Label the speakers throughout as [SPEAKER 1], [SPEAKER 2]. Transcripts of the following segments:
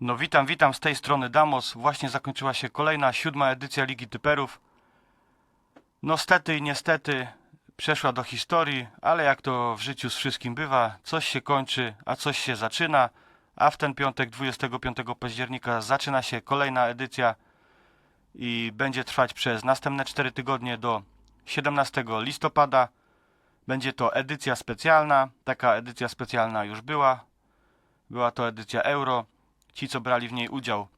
[SPEAKER 1] No witam, witam z tej strony Damos. Właśnie zakończyła się kolejna, siódma edycja Ligi Typerów. No stety i niestety przeszła do historii, ale jak to w życiu z wszystkim bywa, coś się kończy, a coś się zaczyna, a w ten piątek 25 października zaczyna się kolejna edycja i będzie trwać przez następne 4 tygodnie do 17 listopada. Będzie to edycja specjalna, taka edycja specjalna już była. Była to edycja Euro. Ci, co brali w niej udział,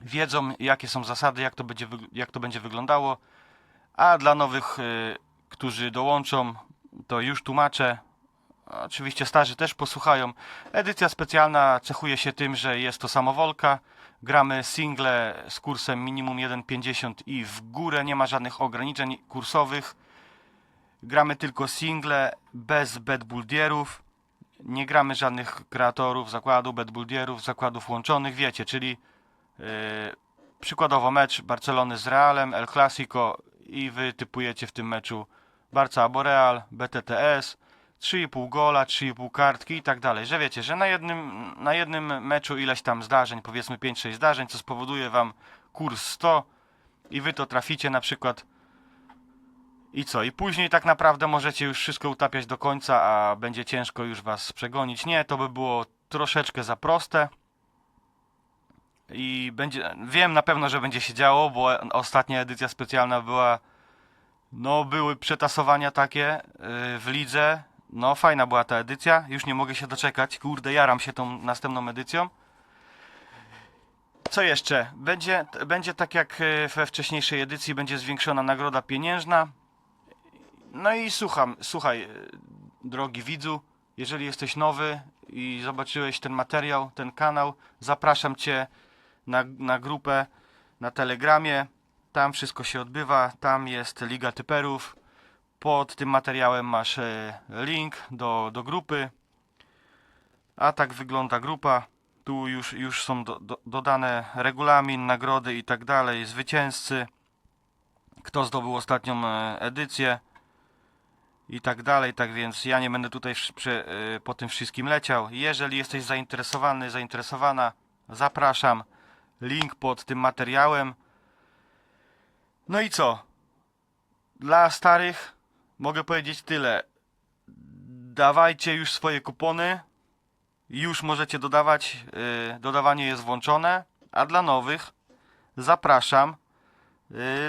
[SPEAKER 1] wiedzą, jakie są zasady, jak to będzie, jak to będzie wyglądało. A dla nowych, y, którzy dołączą, to już tłumaczę. Oczywiście starzy też posłuchają. Edycja specjalna cechuje się tym, że jest to samowolka. Gramy single z kursem minimum 1,50 i w górę, nie ma żadnych ograniczeń kursowych. Gramy tylko single, bez bedbuldierów. Nie gramy żadnych kreatorów zakładu, bedbuldierów, zakładów łączonych, wiecie, czyli yy, przykładowo mecz Barcelony z Realem, El Clasico i wy typujecie w tym meczu Barca albo Real, BTTS, 3,5 gola, 3,5 kartki i tak dalej, że wiecie, że na jednym, na jednym meczu ileś tam zdarzeń, powiedzmy 5-6 zdarzeń, co spowoduje wam kurs 100 i wy to traficie na przykład i co? I później tak naprawdę możecie już wszystko utapiać do końca, a będzie ciężko już was przegonić. Nie, to by było troszeczkę za proste. I będzie. Wiem na pewno, że będzie się działo, bo ostatnia edycja specjalna była. No, były przetasowania takie yy, w lidze. No, fajna była ta edycja. Już nie mogę się doczekać. Kurde, jaram się tą następną edycją. Co jeszcze? Będzie, będzie tak jak yy, we wcześniejszej edycji, będzie zwiększona nagroda pieniężna. No i słucham, słuchaj, e, drogi widzu, jeżeli jesteś nowy i zobaczyłeś ten materiał, ten kanał, zapraszam Cię na, na grupę na Telegramie. Tam wszystko się odbywa, tam jest Liga Typerów. Pod tym materiałem masz e, link do, do grupy. A tak wygląda grupa. Tu już, już są do, do, dodane regulamin, nagrody i tak dalej, zwycięzcy, kto zdobył ostatnią e, edycję i tak dalej, tak więc ja nie będę tutaj przy, y, po tym wszystkim leciał. Jeżeli jesteś zainteresowany, zainteresowana, zapraszam. Link pod tym materiałem. No i co? Dla starych mogę powiedzieć tyle. Dawajcie już swoje kupony. Już możecie dodawać. y, dodawanie jest włączone. A dla nowych zapraszam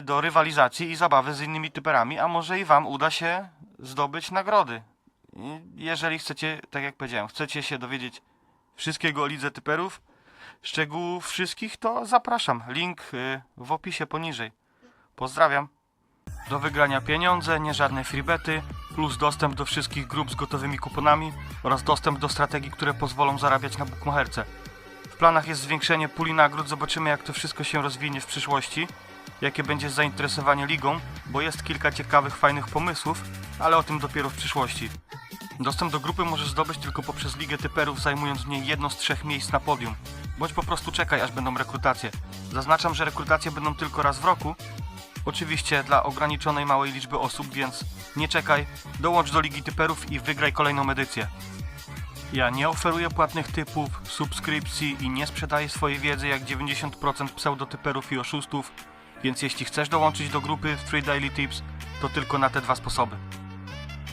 [SPEAKER 1] do rywalizacji i zabawy z innymi typerami, a może i wam uda się zdobyć nagrody. Jeżeli chcecie, tak jak powiedziałem, chcecie się dowiedzieć wszystkiego o lidze typerów, szczegółów wszystkich, to zapraszam. Link y, w opisie poniżej. Pozdrawiam. Do wygrania pieniądze, nie żadne freebety, plus dostęp do wszystkich grup z gotowymi kuponami oraz dostęp do strategii, które pozwolą zarabiać na bukmacherce. W planach jest zwiększenie puli nagród, zobaczymy jak to wszystko się rozwinie w przyszłości, jakie będzie zainteresowanie ligą, bo jest kilka ciekawych, fajnych pomysłów, ale o tym dopiero w przyszłości. Dostęp do grupy możesz zdobyć tylko poprzez Ligę Typerów, zajmując w niej jedno z trzech miejsc na podium. Bądź po prostu czekaj, aż będą rekrutacje. Zaznaczam, że rekrutacje będą tylko raz w roku, Oczywiście dla ograniczonej małej liczby osób, więc nie czekaj, dołącz do Ligi Typerów i wygraj kolejną edycję. Ja nie oferuję płatnych typów, subskrypcji i nie sprzedaję swojej wiedzy jak 90% pseudotyperów i oszustów, więc jeśli chcesz dołączyć do grupy Free Daily Tips, to tylko na te dwa sposoby.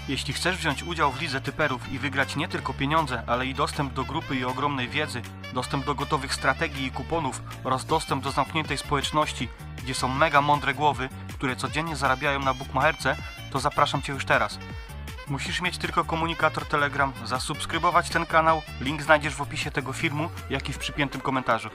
[SPEAKER 1] Jeśli chcesz wziąć udział w lidze typerów i wygrać nie tylko pieniądze, ale i dostęp do grupy i ogromnej wiedzy, dostęp do gotowych strategii i kuponów oraz dostęp do zamkniętej społeczności, gdzie są mega mądre głowy, które codziennie zarabiają na bukmacherce, to zapraszam Cię już teraz. Musisz mieć tylko komunikator Telegram, zasubskrybować ten kanał, link znajdziesz w opisie tego filmu, jak i w przypiętym komentarzu.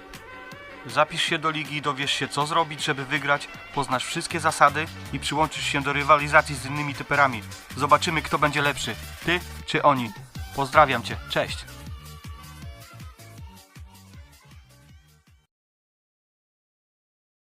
[SPEAKER 1] Zapisz się do ligi dowiesz się co zrobić, żeby wygrać, poznasz wszystkie zasady i przyłączysz się do rywalizacji z innymi typerami. Zobaczymy kto będzie lepszy, ty czy oni. Pozdrawiam Cię, cześć!